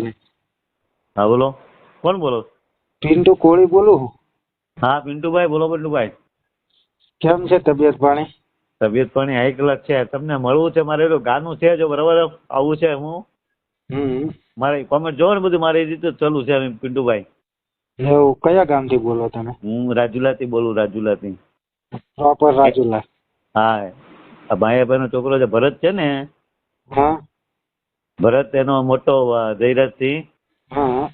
નહીં હા બોલો. કોણ બોલો? પિન્ટુ કોળી બોલું હા? પિન્ટુભાઈ બોલો પિન્ટુભાઈ. કેમ છે તબિયત પાણી? તબિયત પાણી હાઈ ક્લાસ છે. તમને મળવું છે? મારે ગાનું છે જો બરાબર આવું છે હું. મારે કોમેન્ટ જોવો ને બધું. મારી રીતે જ ચાલુ છે પિન્ટુભાઈ. એવું? કયા ગામથી બોલો તમે? હું રાજુલાથી બોલું રાજુલાથી. પ્રોપર રાજુલા. હા ભાઈ નો છોકરો છે ભરત છે ને હા. ભરત એનો મોટો જયરાજ સિંહ. હા.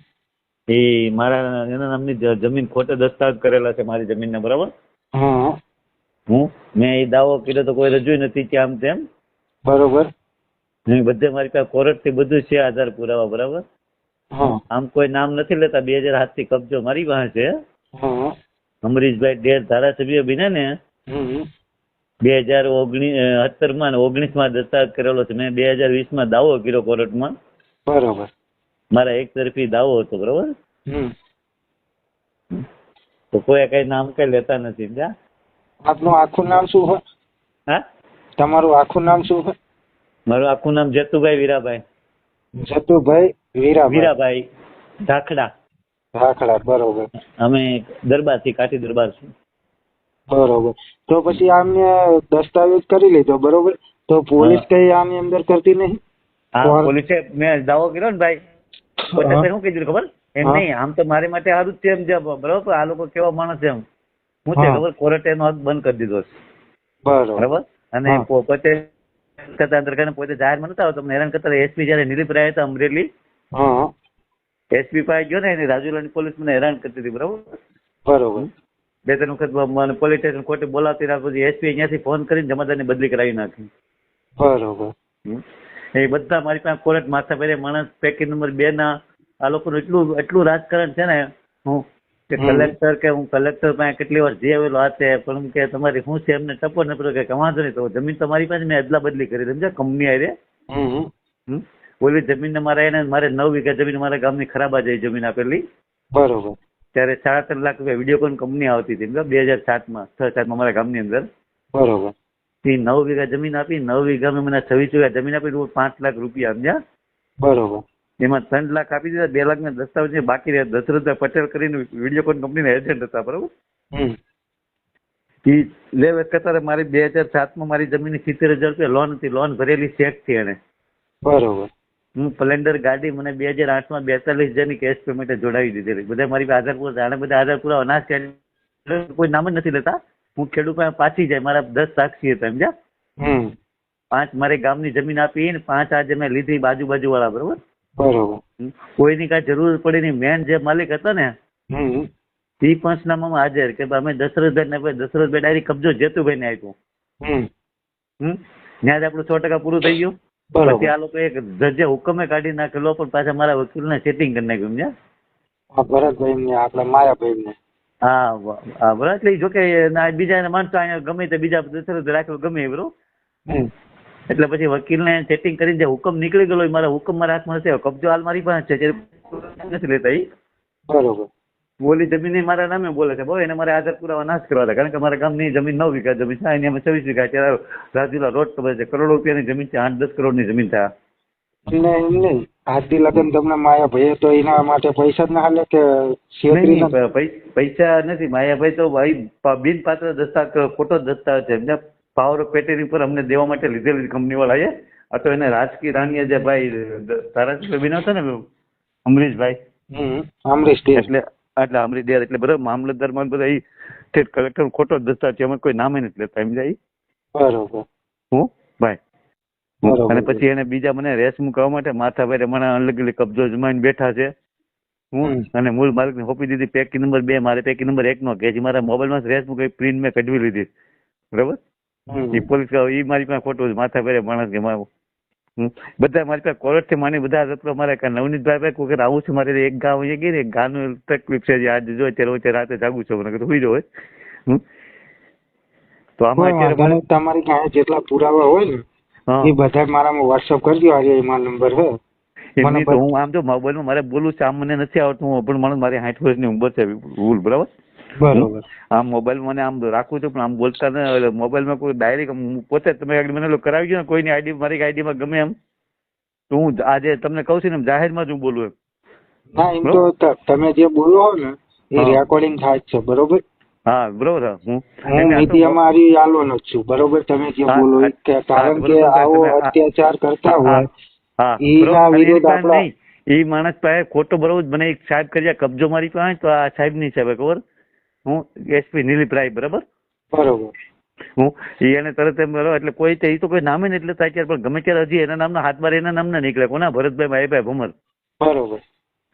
એ મારા એના નામની જમીન ખોટે દસ્તાવેજ કરેલા છે મારી જમીન ને બરાબર? હું. મેં એ દાવો કર્યો તો કોઈ રજૂ નથી કે આમ તેમ. બરોબર. બધે મારી પાસે કોર્ટથી બધું છે આધાર પુરાવા બરાબર? આમ કોઈ નામ નથી લેતા બે હજાર હાથથી કબજો મારી પાસે. છે અમરીશભાઈ ડેર ધારાસભ્ય બીને ને બે હજાર ઓગણીસ સત્તરમાં ઓગણીસમાં દસ્તાવેજ કરેલો છે. મેં બે હજાર વીસમાં દાવો કર્યો કોર્ટમાં. બરોબર. મારા એક તરફી દાવો હતો બરોબર? તો કોઈ કઈ નામ કઈ લેતા નથી જા આપનું આખું નામ શું હોય? હા? તમારું આખું નામ શું હોય? મારું આખું નામ જતુભાઈ વીરાભાઈ. જતુભાઈ વીરાભાઈ. વીરાભાઈ ધાખડા. રાખડા બરોબર. અમે દરબારથી કાઠી દરબાર છું. બરોબર. તો પછી આમને દસ્તાવેજ કરી લીધો બરોબર? તો પોલીસ કઈ આની અંદર કરતી નહીં? હા પોલીસે મેં દાવો કર્યો ને ભાઈ. શું કીધું ખબર? એમ નહીં આમ તો મારી માટે સારું જ છે એમ છે બરોબર? આ લોકો કેવા માણસ છે એમ. હું છે ખબર? કોર્ટે એનો હક બંધ કરી દીધો છે. બરોબર. અને. પોતે કરતા અંદર કરીને પોતે જાહેરમાં નતા હોય તમને હેરાન કરતા એસપી જયારે નિલીપ રહ્યા હતા અમરેલી એસપી પાસે ગયો ને એની રાજુલાની પોલીસ મને હેરાન કરતી હતી બરોબર? બરોબર. બે ત્રણ વખત પોલીસ સ્ટેશન કોર્ટે બોલાવતી રાખો પછી એસપી અહીંયાથી ફોન કરીને જમાદારની બદલી કરાવી નાખી. બરોબર. એ બધા મારી પાસે કોર્ટ માથા પહેરે માણસ પેકેજ નંબર બે ના આ લોકોનું એટલું એટલું રાજકારણ છે ને હું કે કલેક્ટર કે હું કલેક્ટર પાસે કેટલી વાર જઈ આવેલો આ છે પણ કે તમારી શું છે? એમને ટપો ને પેલો કે વાંધો નહીં તો જમીન તમારી પાસે મેં અદલા બદલી કરી. સમજ્યા? કંપની હમ. ઓલી જમીન ને મારે એને મારે નવ વીઘા જમીન મારા ગામની ખરાબ આ જઈ જમીન આપેલી. બરોબર. ત્યારે સાડા ત્રણ લાખ રૂપિયા વિડીયોકોન કંપની આવતી હતી બે હજાર સાતમાં છ સાતમાં મારા ગામની અંદર. બરોબર. એ નવ વીઘા જમીન આપી નવ વીઘામાં મને છવ્વીસ વીઘા જમીન આપી તો પાંચ લાખ રૂપિયા સમજ્યા? બરોબર. એમાં ત્રણ લાખ આપી દીધા બે લાખ ના દસ્તાવેજ બાકી રહ્યા. દશરથ પટેલ કરીને વિડીયોકોન કંપનીના એજન્ટ હતા બરોબર? એ લે કરતા મારી બે હજાર સાતમાં મારી જમીનની સિત્તેર હજાર રૂપિયા લોન હતી લોન ભરેલી ચેકથી એને બરોબર. હું સ્પ્લેન્ડર ગાડી મને બે હજાર આઠમાં બેતાલીસ હજારની કેશ પેમેન્ટ જોડાવી દીધેલી. બધા મારી પાસે આધાર પૂરા જાણે બધા આધાર પૂરા અનાજ કોઈ નામ જ નથી લેતા. હું ખેડૂત પાછી જાય. મારા દસ સાક્ષી હતા સમજ્યા? પાંચ મારે ગામની જમીન આપી ને પાંચ આજે મેં લીધી બાજુ બાજુ વાળા બરોબર? બરોબર. ની કોઈની કાંઈ જરૂર પડી નહીં. મેન જે માલિક હતા ને એ એ પંચનામામાં હાજર કે અમે દશરથભાઈ ને ભાઈ દશરથભાઈ ડાયરી કબજો જેતુભાઈ ને આપ્યો. હમ. ત્યાં આપણું સો ટકા પૂરું થઈ ગયું. પછી આ લોકો એક જજે હુકમે કાઢી નાખેલો પણ પાછા મારા વકીલને સેટિંગ કરી નાખ્યું સમજ્યા? આ ભરતભાઈ ને આપડા માયાભાઈ ને હા બરાબર એટલે જો કે બીજા માણસો અહીંયા ગમે તે બીજા દશરથ રાખેલો ગમે એ બરોબર એટલે પછી વકીલને સેટિંગ કરીને જે હુકમ નીકળી ગયેલો એ મારા હુકમ મારા હાથમાં નથી કબજો હાલ મારી પાસે છે નથી લેતા બરોબર. બોલી જમીન મારા નામે બોલે છે. બહુ એને મારે આધાર પુરાવા નાશ કરવા હતા. કારણ કે મારા ગામની જમીન નવ વીઘા જમીન છે. એની અમે છવ્વીસ વીઘા અત્યારે રાજુલા રોડ ખબર છે. કરોડો રૂપિયાની જમીન છે. આઠ દસ કરોડની જમીન થયા એમને એમ નહીં. આજથી લગન તમને માયાભાઈએ તો એના માટે પૈસા જ ના હાલે કે ના- નથી. માયાભાઈ તો ભાઈ બિનપાત્ર દસ્તાવેજ ખોટો દસ્તાવેજ છે. એમને પાવર ઓફ પેટેની પર અમને દેવા માટે લીધેલી કંપની વાળાએ આ તો એને રાજકીય રાણીએ જે ભાઈ ધારાસભ્ય બન્યા હતા ને અમરીશભાઈ. અમરીશ એટલે એટલે અમરીશ દેર એટલે બધા મામલતદારમાં બધા સ્ટેટ કલેક્ટર ખોટો જ છે. અમે કોઈ નામે નથી લેતા એમ જાય બરોબર. હું? ભાઈ. અને પછી એને બીજા મને રેસ મૂકવા માટે માથા મને અલગ અલગ કબજો જમાઈને બેઠા છે. હું અને મૂળ માલિકને સોંપી દીધી પેકી નંબર બે મારે પેકી નંબર એક નો કે જે મારા મોબાઈલમાં રેસ મૂકી પ્રિન્ટ મેં કઢવી લીધી. બરાબર. એ પોલીસ એ મારી પાસે ખોટું માથા ભાઈ માણસ કે. બધા મારી પાસે કોર્ટથી માની બધા રસ્તો મારે કે નવનીતભાઈ ભાઈ કોઈ આવું છું મારે એક ગામ અહીંયા ગઈ ને એક ગામનું તકલીફ છે. આજે જો અત્યારે વચ્ચે રાતે જાગું છું. મને સુઈ હમ. તો આમાં અત્યારે. તમારી પાસે જેટલા પુરાવા હોય ને એ બધા મારામાં વોટ્સઅપ કરજો આજે એમાં નંબર હે મને હું આમ જો મોબાઈલમાં મારે બોલું છે. આમ મને નથી આવડતું. હું પણ માણસ મારી સાઠ વર્ષની ઉંમર છે. ભૂલ બરાબર? બરોબર આમ મોબાઈલ મને આમ રાખું છું પણ આમ બોલતા ને મોબાઈલમાં કોઈ ડાયરેક્ટ પોતે તમે આગળ મને કરાવી ગયો ને કોઈની આઈડી મારી આઈડીમાં ગમે એમ તો હું આજે તમને કહું છું ને જાહેરમાં જ હું બોલું એમ હા એમ તો તમે જે બોલો ને એ રેકોર્ડિંગ થાય છે બરોબર હા બરોબર હા. નીતિ અમારી આ તો- મીડિયામાં હારી આલવાનો જ છું બરોબર તમે જે બોલો કે કારણ કે આવો અત્યાચાર કરતા હોય હા ઈ બરોબર. ના અને વિરુદ્ધ આપણા- નહીં. માણસ પાસે ખોટો બરોબર મને એક સાહેબ કર્યા કબજો મારી પાસે તો આ સાહેબની સાહેબ ખબર હું એસપી નીલીપરાય બરાબર? બરોબર. હું એને તરત એમ બરોબર એટલે કોઈ તે તો કોઈ નામે ને એટલે થાય ત્યારે પણ ગમે ત્યારે હજી એના નામના હાથ બાર એના નામના નીકળે. કોના? ભરતભાઈ ભાઈભાઈ ભમર. બરોબર.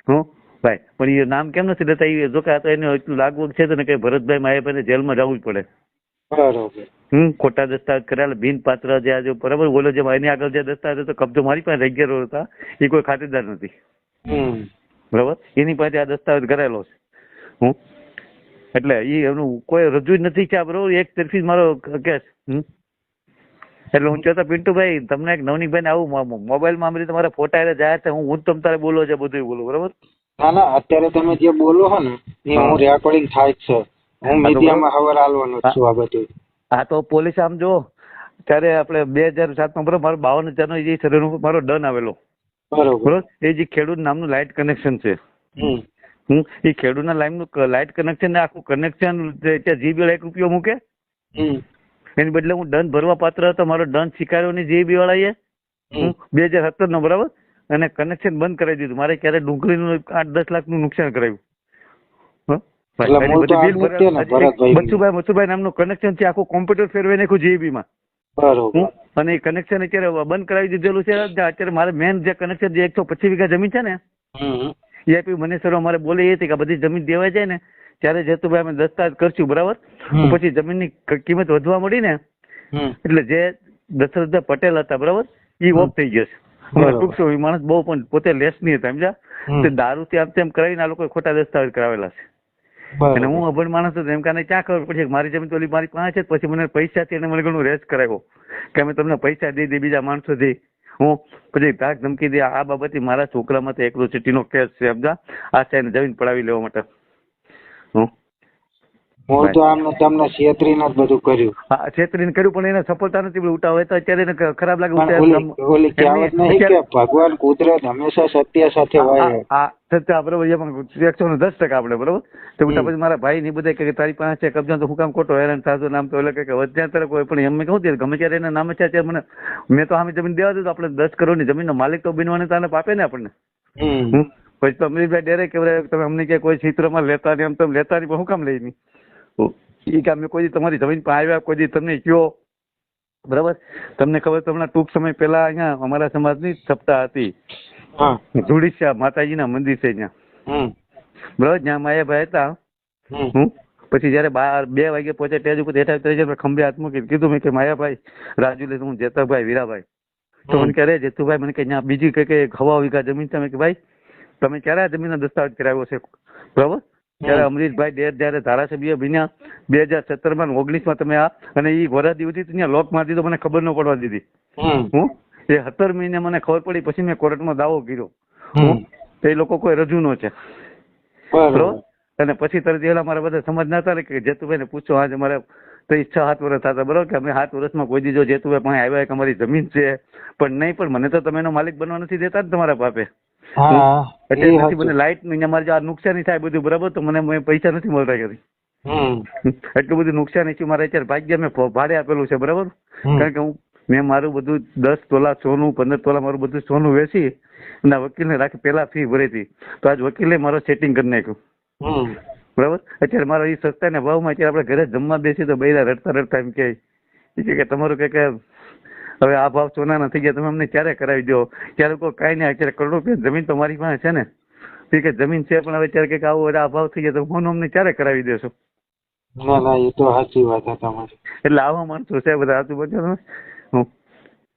હું? ભાઈ પણ એ નામ કેમ નથી લેતા? એ જો કે આ તો એને એટલું લાગવું છે તો ને કે ભરતભાઈ માયાભાઈ જેલમાં જવું જ પડે. બરોબર. હમ ખોટા દસ્તાવેજ કરેલા બિન પાત્ર જે આજે બરાબર? બોલો જે એની આગળ જે દસ્તાવેજ હતો કબજો મારી પાસે રેગ્યુલર હતા. એ કોઈ ખાતેદાર નથી. બરાબર? એની પાસે આ દસ્તાવેજ કરેલો છે. હું? એટલે એ એનું કોઈ રજૂ જ નથી કે આ બરોબર? એક તરફી જ મારો કેસ એટલે હું કહેતો પિન્ટુભાઈ તમને એક નવનીકભાઈ આવું મોબાઈલમાં આમ રીતે તમારા ફોટા એટલે જાય છે હું હું જ તમ તારે બોલો છે બધું બોલું બરોબર? ના ના અત્યારે તમે જે બોલો છો ને એ હું. રેકોર્ડિંગ થાય છે. હું મીડિયામાં હવર આલવાનો છું આ બધું હા તો પોલીસ આમ જો ત્યારે આપણે બે હજાર સાતમાં બરોબર મારો બાવન હજારનો જે સર્વેનો મારો ડન આવેલો. બરોબર. બરોબર? એ જે ખેડૂત નામનું લાઇટ કનેક્શન છે. હું એ ખેડૂતના લાઈનનું લાઇટ કનેક્શન આખું કનેક્શન ત્યાં જીબી એક રૂપિયો મૂકે એની બદલે હું દંડ ભરવા પાત્ર હતો મારો દંડ સ્વીકાર્યો નહીં જીબી વાળાએ હું બે હજાર સત્તર નો બરાબર? અને કનેક્શન બંધ કરાવી દીધું. મારે ક્યારે ડુંગળીનું આઠ દસ લાખનું નુકસાન છે ને, ભરા- ભરતભાઈનું. બચુભાઈ મચુભાઈ નામનું કનેક્શન છે આખું કોમ્પ્યુટર ફેરવાઈ નાખ્યું જીબી માં. અને એ કનેક્શન અત્યારે બંધ કરાવી દીધેલું છે અત્યારે મારે મેન જે કનેક્શન જે એકસો પચીસ વીઘા જમીન છે ને હમ એ આપી મને સર અમારે બોલે એ હતી કે બધી જમીન દેવાય જાય ને ત્યારે જેતુભાઈ અમે દસ્તાવેજ કરશું બરાબર? પછી જમીનની ની કિંમત વધવા મળી ને એટલે જે દશરથ પટેલ હતા બરાબર? એ ઓફ થઈ ગયો છે. ટૂંક માણસ બહુ પણ પોતે લેસ નહીં હતા સમજ્યા. તે દારૂથી આમ તેમ કરાવીને આ લોકોએ ખોટા દસ્તાવેજ કરાવેલા છે. અને હું અભણ માણસ હતો એમ કાને ક્યાં ખબર પડશે મારી જમીન તો મારી પાસે છે પછી મને પૈસાથી એને મને ઘણું રેસ કરાવ્યો. કે અમે તમને પૈસા દઈ દે બીજા માણસોથી. હું પછી ધાક ધમકી દે, આ બાબતે મારા છોકરા માટે એકલો સિટીનો કેસ છે, સમજા? આ સાહેબ જમીન પડાવી લેવા માટે. હું હું તો આમ તમને છેતરીને જ બધું કર્યું. હા છેતરીને કર્યું પણ એને સફળતા નથી મળી. હોય તો અત્યારે એને ખરાબ લાગે ઓલી ઓલી કહેવત નહીં કે ભગવાન કુદરત હંમેશા સત્ય સાથે હોય સત્ય બરોબર એ પણ એકસો ને દસ ટકા આપણે બરોબર? તો ઉઠા પછી મારા ભાઈ ની બધા કે તારી પાસે છે કબજા તો હું કામ ખોટો હેરાન થાતો નામ તો એટલે કે વધ્યા તરફ કોઈ પણ એમ કહું ત્યારે ગમે ત્યારે એના નામે છે ત્યારે મને મેં તો આમ જમીન દેવા દઉં તો આપણે દસ કરોડની જમીનનો માલિક તો બનવાને તાને પાપે ને આપણને. પછી તો અમરીશભાઈ ડેરે કે તમે અમને કે કોઈ ચિત્રમાં લેતા નહીં આમ તમે લેતા નહીં પણ હું કામ લઈ નહીં? એ કે અમે કોઈ તમારી જમીન પર આવ્યા કોઈ દી તમને કયો. બરાબર? તમને ખબર તમને ટૂંક સમય પહેલા અહીંયા અમારા સમાજની સપ્તાહ હતી. ધુડીશ્યા માતાજીના મંદિર છે ત્યાં. બરાબર? જ્યાં માયાભાઈ હતા. હું પછી જયારે બાર બે વાગે પહોંચે સ્ટેજ ઉપર હેઠા ત્યારે ખંભે હાથ મૂકી કીધું મેં કે માયાભાઈ રાજુ લે હું જેતાભાઈ વીરાભાઈ. તો મને ક્યારે જેતુભાઈ મને કે ત્યાં બીજી કઈ કઈ હવા વિઘા જમીન છે. મેં કે ભાઈ તમે ક્યારે આ જમીનનો દસ્તાવેજ કરાવ્યો છે? બરાબર? ત્યારે અમરીશભાઈ ડેર જયારે ધારાસભ્ય બન્યા બે હજાર સત્તરમાં ઓગણીસમાં તમે આ અને એ વરદી હતી ત્યાં લોક મારી દીધો મને ખબર ન પડવા દીધી. હું? એ સત્તર મહિને મને ખબર પડી પછી મેં કોર્ટમાં દાવો કર્યો. તો એ લોકો કોઈ રજૂ નો છે બરોબર. અને પછી તરત એલા મારા બધા સમજ ના હતા કે જેતુભાઈ ને પૂછો આજે મારે ત્રીસ છ સાત વર્ષ થતા બરોબર? કે અમે સાત વર્ષમાં કોઈ દીધો જેતુભાઈ પણ આવ્યા કે અમારી જમીન છે. પણ નહીં પણ મને તો તમે એનો માલિક બનવા નથી દેતા ને તમારા બાપે એટલે નથી મને લાઈટનું મારે આ નુકસાની થાય બધું બરાબર તો મને પૈસા નથી મળતા કરી એટલું બધું નુકસાન છે મારે અત્યારે ભાગ્ય મેં ભાડે આપેલું છે બરાબર? કારણ કે હું મેં મારું બધું દસ તોલા સોનું પંદર તોલા મારું બધું સોનું વેચી અને વકીલને રાખી પેલા ફી ભરી હતી. તો આજ વકીલે મારો સેટિંગ કરી નાખ્યું. બરાબર? અત્યારે મારો એ સસ્તાના ભાવમાં અત્યારે આપણે ઘરે જમવા બેસી તો બૈરા રડતા રડતા એમ કે તમારું કે હવે આ ભાવ સોના નથી ગયા તમે અમને ક્યારે કરાવી દો? ત્યારે કોઈ કાંઈ નહીં અત્યારે કરોડો રૂપિયા જમીન તો મારી પાસે છે ને. ઠીક કે જમીન છે પણ હવે ત્યારે કે આવો આ ભાવ થઈ ગયા તો હું અમને ક્યારે કરાવી દેશો? ના ના એ તો સાચી વાત છે તમારી. એટલે આવા માણસો છે બધા આજુબાજુ તમે હું.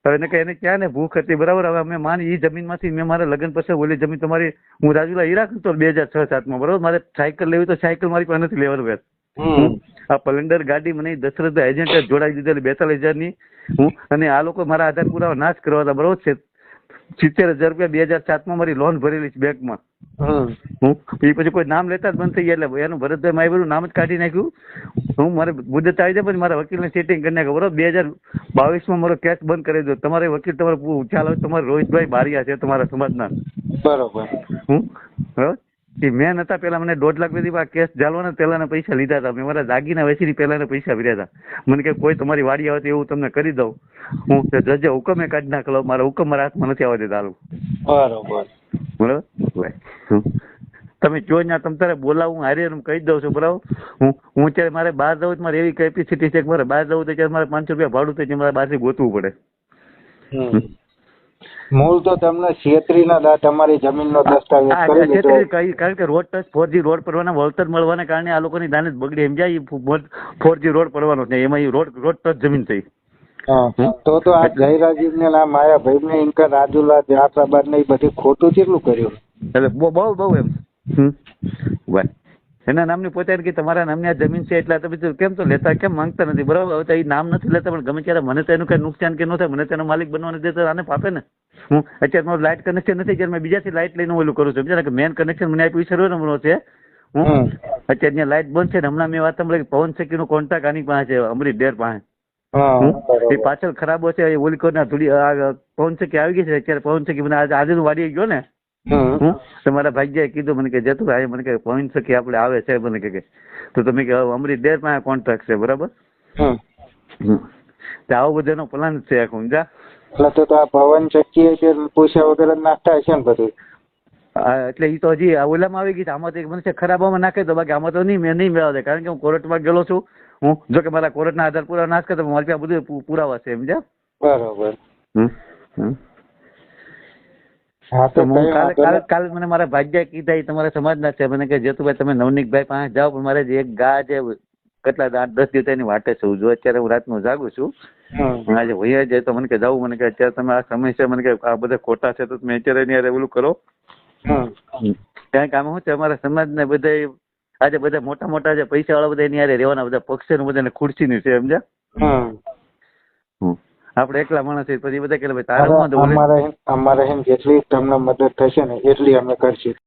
હવે એને કે એને ક્યાં ને ભૂખ હતી? બરાબર હવે અમે માની એ જમીનમાંથી મેં મારા લગ્ન પછી ઓલી જમીન તમારી હું રાજુલા હીરા તો બે હજાર છ સાતમાં બરાબર? મારે સાયકલ લેવી તો સાયકલ મારી પાસે નથી લેવાનું વ્યાજ. આ પ્લેન્ડર ગાડી મને દશરથ એજન્ટ જોડાઈ દીધેલી બેતાલીસ હજારની. હું અને આ લોકો મારા આધાર પુરાવા નાશ કરવા હતા બરોબર છે? સિત્તેર હજાર રૂપિયા બે હજાર સાતમાં મારી લોન ભરેલી છે બેંકમાં. હમ હું એ પછી કોઈ નામ લેતા જ બંધ થઈ ગયા એટલે એનું ભરતભાઈ માય બધું નામ જ કાઢી નાખ્યું. હું મારે મુદત આવી જાય પછી મારા વકીલને સેટિંગ કરી નાખ્યો બરોબર? બે હજાર બાવીસમાં મારો કેસ બંધ કરી દો તમારે વકીલ તમારે તો તમારે રોહિતભાઈ બારિયા છે તમારા સમાજના. બરોબર. હું બરાબર? એ મેં નતા પેલા મને દોઢ લાખ સુધી કેસ જાલવાના પહેલાના પૈસા લીધા હતા. મેં મારા દાગીના વેચીને પહેલાના પૈસા ભર્યા હતા. મને કે કોઈ તમારી વાડી આવે તો એવું તમને કરી દઉં. હું જજે હુકમે કાઢી નાખેલો મારા હુકમ મારા હાથમાં નથી આવવા દેતા બરોબર. બરાબર? તમે જો ને તમ તારે બોલાવું હારે એમ કહી દઉં છું બરાબર? હું હું અત્યારે મારે બહાર જવું તો મારે એવી કેપેસિટી છે કે મારે બહાર જવું તો ત્યારે મારે પાંચસો રૂપિયા ભાડું થાય મારે બહારથી ગોતવું પડે. મૂળ તો તમને છેતરીના દા તમારી જમીનનો દસ્તાવેજ કરી દીધો કારણ કે road touch four G road પડવાના વળતર મળવાના કારણે આ લોકોની દાનત બગડી. સમજાય ફોર જી રોડ પડવાનો છે એમાં રોડ રોડ ટચ જમીન થઈ. તો તો આ જયરાજીવ ને આ માયાભાઈ ને ઇનકા રાજુલા જાફરાબાદ ને એ બધું ખોટું કેટલું કર્યું? એટલે બહુ બહુ એમ. એના નામની પોતે કે તમારા નામની આ જમીન છે એટલે તમે કેમ તો લેતા કેમ માંગતા નથી? બરાબર? હવે તો એ નામ નથી લેતા પણ ગમે ત્યારે મને તો એનું કઈ નુકસાન કે ન થાય મને તેનો માલિક બનવાનું દે તો આને પાપે ને? હું અત્યારે મારું લાઇટ કનેક્શન નથી જ્યારે મેં બીજાથી લાઇટ લઈને ઓલું કરું છું. બીજા કે મેન કનેક્શન મને આપ્યું સર્વે નંબરનો છે. હું અત્યારે ત્યાં લાઇટ બંધ છે ને હમણાં મેં વાત સાંભળી પવન શેકી નો કોન્ટ્રાક્ટ આની પાસે છે અમરી ડેર પાસે. એ પાછળ ખરાબ હશે ઓલી કોના થોડી આ પવન શેકી આવી ગઈ છે અત્યારે પવન શેકી મને આજે આજે વાડી ગયો ને તમારા ભાગ્યાએ કીધું મને કે જતું ભાઈ મને કે પવન શેકી આપણે આવે છે? મને કે. તો તમે કે અમરી દેર પાસે કોન્ટ્રાક્ટ છે બરાબર? તો આવો બધાનો પ્લાન છે આખું સમજા એટલે તો આ પવન ચક્કી છે પૂછ્યા વગર જ નાખતા હશે ને બધું? એટલે એ તો હજી આ ઓલામાં આવી ગઈ છે આમાં તો એક મને છે ખરાબામાં નાખે તો બાકી આમાં તો નહીં મેં નહીં મેળવે દે કારણ કે હું કોર્ટમાં ગયેલો છું. હું જો કે મારા કોર્ટના આધાર પુરાવા નાશ કરતો મારી પાસે બધું પુરાવા છે સમજ્યા? બરાબર. હમ હમ. હા તો તો હું કાલે કાલે કાલે મને મારા ભાગ્ય કીધા એ તમારા સમાજના છે. મને કે જેતુભાઈ તમે નવનીકભાઈ પાસે જાઓ પણ મારે જે એક ગા છે કેટલા આઠ દસ દિવસ એની વાટે છું. જો અત્યારે હું રાતનું જાગું છું. આજે વૈયા જાય તો મને કે જાવું મને કે અત્યારે તમે આ સમય છે મને કે આ બધા ખોટા છે તો તમે અત્યારે એની ઓલું કરો. કારણ કે આમાં શું છે અમારા સમાજને બધા આજે બધા મોટા મોટા જે પૈસા વાળા બધા એની હારે રહેવાના બધા પક્ષ ને બધાને ખુરશીની છે સમજ્યા. આપણે એકલા માણસ પછી બધા કે ભાઈ તારે અમારે અમારે એમ જેટલી તમને મદદ થશે ને એટલી અમે કરશું.